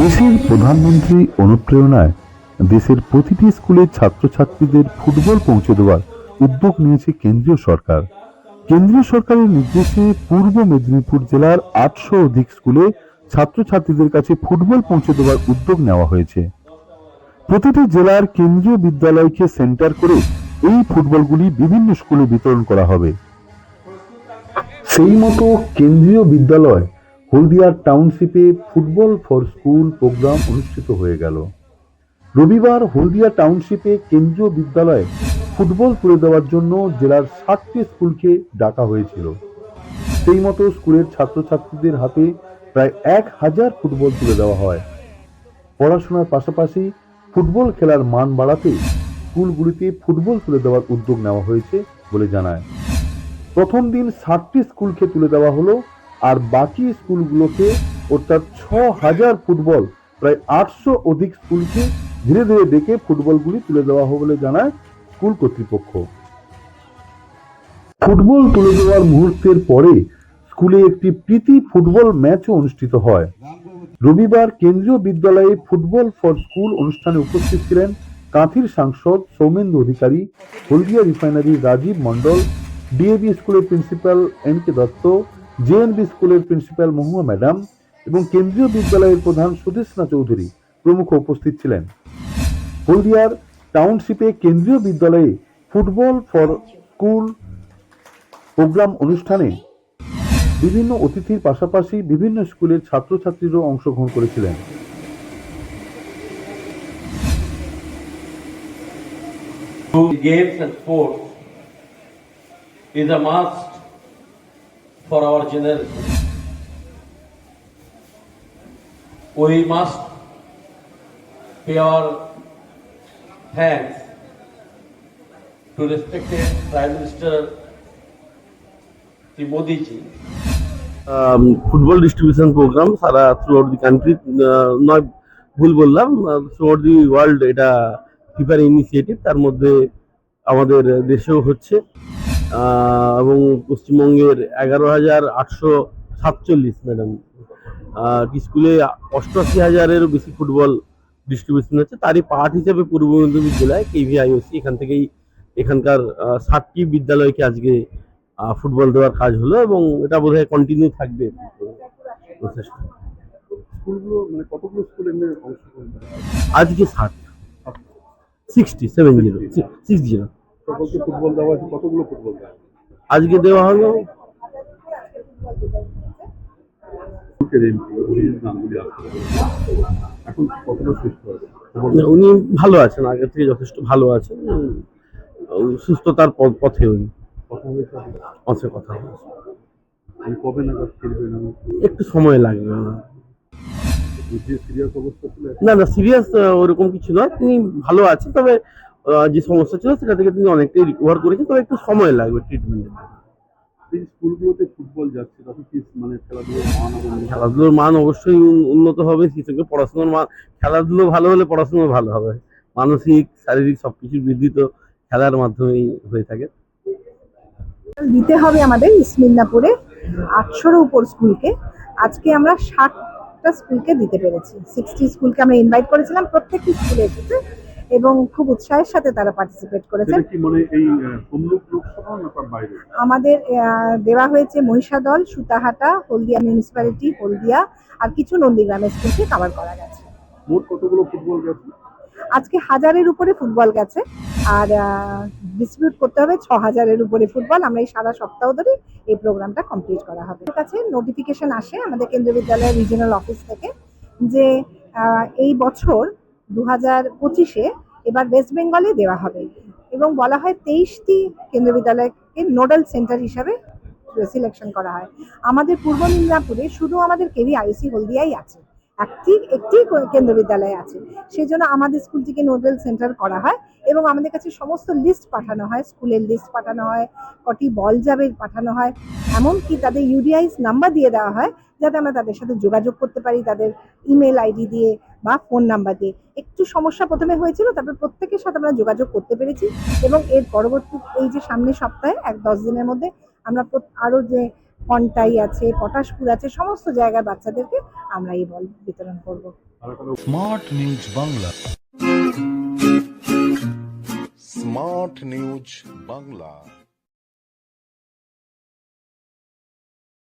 দেশের প্রধানমন্ত্রী অনুপ্রেরণায় দেশের প্রতিটি স্কুলের ছাত্রছাত্রীদের ফুটবল পৌঁছে দেওয়ার উদ্যোগ নিয়েছে কেন্দ্রীয় সরকার। কেন্দ্রীয় সরকারের নির্দেশে পূর্ব মেদিনীপুর জেলার আটশো অধিক স্কুলে ছাত্রছাত্রীদের কাছে ফুটবল পৌঁছে দেওয়ার উদ্যোগ নেওয়া হয়েছে। প্রতিটি জেলার কেন্দ্রীয় বিদ্যালয়কে সেন্টার করে এই ফুটবলগুলি বিভিন্ন স্কুলে বিতরণ করা হবে। সেই মতো কেন্দ্রীয় বিদ্যালয় হলদিয়ার টাউনশিপে ফুটবল ফর স্কুল প্রোগ্রাম অনুষ্ঠিত হয়ে গেল। রবিবার হলদিয়া টাউনশিপে কেন্দ্রীয় বিদ্যালয়ে ফুটবল তুলে দেওয়ার জন্য জেলার ষাটটি স্কুলকে ডাকা হয়েছিল। সেই মতো স্কুলের ছাত্রছাত্রীদের হাতে প্রায় এক হাজার ফুটবল তুলে দেওয়া হয়। পড়াশোনার পাশাপাশি ফুটবল খেলার মান বাড়াতে স্কুলগুলিতে ফুটবল তুলে দেওয়ার উদ্যোগ নেওয়া হয়েছে বলে জানায়। প্রথম দিন ষাটটি স্কুলকে তুলে দেওয়া হলো আর বাকি স্কুলগুলোকে অর্থাৎ ছ হাজার ফুটবল, প্রায় আটশো অধিক স্কুলকে ধীরে ধীরে ডেকে ফুটবলগুলি তুলে দেওয়া হবে বলে জানায় স্কুল কর্তৃপক্ষ। ফুটবল তুলে দেওয়ার মুহূর্তের পরে স্কুলে একটি প্রীতি ফুটবল ম্যাচও অনুষ্ঠিত হয়। রবিবার কেন্দ্রীয় বিদ্যালয়ে ফুটবল ফর স্কুল অনুষ্ঠানে উপস্থিত ছিলেন কাঁথির সাংসদ সৌমেন্দু অধিকারী, হলদিয়া রিফাইনারি রাজীব মণ্ডল ডিএবি স্কুলের principal N K Dutta JNB স্কুলের প্রিন্সিপাল মহুয়া ম্যাডাম এবং কেন্দ্রীয় বিদ্যালয়ের প্রধান সুদেশনা চৌধুরী প্রমুখ উপস্থিত ছিলেন। হলদিয়ার টাউনশিপে কেন্দ্রীয় বিদ্যালয়ে ফুটবল ফর স্কুল প্রোগ্রাম অনুষ্ঠানে বিভিন্ন অতিথির পাশাপাশি বিভিন্ন স্কুলের ছাত্রছাত্রীরাও অংশগ্রহণ করেছিলেন। Games and sports is a must for our generation. We must pay our thanks to respected Prime Minister Sri Modi ji football distribution programme Sara throughout the country নয়, ভুল বললাম থ্রু আউট দি ওয়ার্ল্ড এটা ফিফার initiative তার মধ্যে আমাদের দেশেও হচ্ছে এবং পশ্চিমবঙ্গের এগারো হাজার আটশো সাতচল্লিশ ম্যাডাম স্কুলে অষ্টআশি হাজারেরও বেশি ফুটবল ডিস্ট্রিবিউশন হচ্ছে তারই পার্ট হিসেবে পূর্ব মেদিনীপুর জেলায় কেভিআইওসি এখান থেকেই এখানকার ষাটটি বিদ্যালয়কে আজকে ফুটবল দেওয়ার কাজ হলো এবং এটা বোধহয় কন্টিনিউ থাকবে। স্কুলগুলো মানে আজকে ষাট। Sixty seven zero six zero সকলকে ফুটবল দেওয়া হয়েছে কতগুলো ফুটবল দেওয়া আজকে দেওয়া হলো এখন কতটা সুস্থ আছে উনি ভালো আছেন আগে থেকে যথেষ্ট ভালো আছেন। সুস্থতার পথে উনি। কথা পথে কথা কবে নাগাদ একটু সময় লাগবে না না সিরিয়াস ওরকম কিছু নয়। তিনি ভালো আছেন তবে যে সমস্যা ছিল সেটা থেকে তিনি অনেকটাই রিকভার করেছেন তবে একটু সময় লাগবে ট্রিটমেন্টের এই স্কুলগুলোতে ফুটবল যাচ্ছে তাতে কি মানে খেলাধুলোর মান খেলাধুলোর মান অবশ্যই উন্নত হবে সেই সঙ্গে পড়াশোনার মান খেলাধুলো ভালো হলে পড়াশোনা ভালো হবে। মানসিক শারীরিক সবকিছুর বৃদ্ধি তো খেলার মাধ্যমেই হয়ে থাকে। দিতে হবে আমাদের ইসমিল্লাপুরে আটশোরও উপর স্কুলকে। আজকে আমরা ষাটটা স্কুলকে দিতে পেরেছি। সিক্সটি স্কুলকে আমরা ইনভাইট করেছিলাম প্রত্যেকটি স্কুলে এসেছে এবং খুব উৎসাহের সাথে তারা পার্টিসিপেট করেছেন। মানে আমাদের দেওয়া হয়েছে মহিষাদল সুতাহাটা হলদিয়া মিউনিসিপ্যালিটি হলদিয়া আর কিছু নন্দীগ্রামের স্কুলকে কভার করা গেছে। কতগুলো ফুটবল গেছে? আজকে হাজারের উপরে ফুটবল গেছে আর ডিস্ট্রিবিউট করতে হবে ছ হাজারের উপরে ফুটবল। আমরা এই সারা সপ্তাহ ধরে এই প্রোগ্রামটা কমপ্লিট করা হবে। কাছে নোটিফিকেশন আসে আমাদের কেন্দ্রীয় বিদ্যালয়ের রিজিওনাল অফিস থেকে যে আহ, এই বছর দু হাজার পঁচিশে এবার ওয়েস্ট বেঙ্গলে দেওয়া হবে এবং বলা হয় তেইশটি কেন্দ্রীয় বিদ্যালয়কে নোডাল সেন্টার হিসাবে সিলেকশন করা হয়। আমাদের পূর্ব মিদনাপুরে শুধু আমাদের কেভি আইসি হলদিয়াই আছে, একটি একটি কেন্দ্র বিদ্যালয় আছে। সেই জন্য আমাদের স্কুলটিকে নোডাল সেন্টার করা হয় এবং আমাদের কাছে সমস্ত লিস্ট পাঠানো হয়, স্কুলের লিস্ট পাঠানো হয়, কটি বল যাবে পাঠানো হয়, এমনকি তাদের ইউডিআইস নাম্বার দিয়ে দেওয়া হয় যাতে আমরা তাদের সাথে যোগাযোগ করতে পারি তাদের ইমেল আইডি দিয়ে বা ফোন নাম্বার দিয়ে। একটু সমস্যা প্রথমে হয়েছিল তারপর প্রত্যেকের সাথে আমরা যোগাযোগ করতে পেরেছি এবং এর পরবর্তী এই যে সামনের সপ্তাহে এক দশ দিনের মধ্যে আমরা আরও যে কন্টাই আছে পটাশপুর আছে সমস্ত জায়গার বাচ্চাদেরকে আমরা এই বল বিতরণ করব। Smart news Bangla. Smart news Bangla.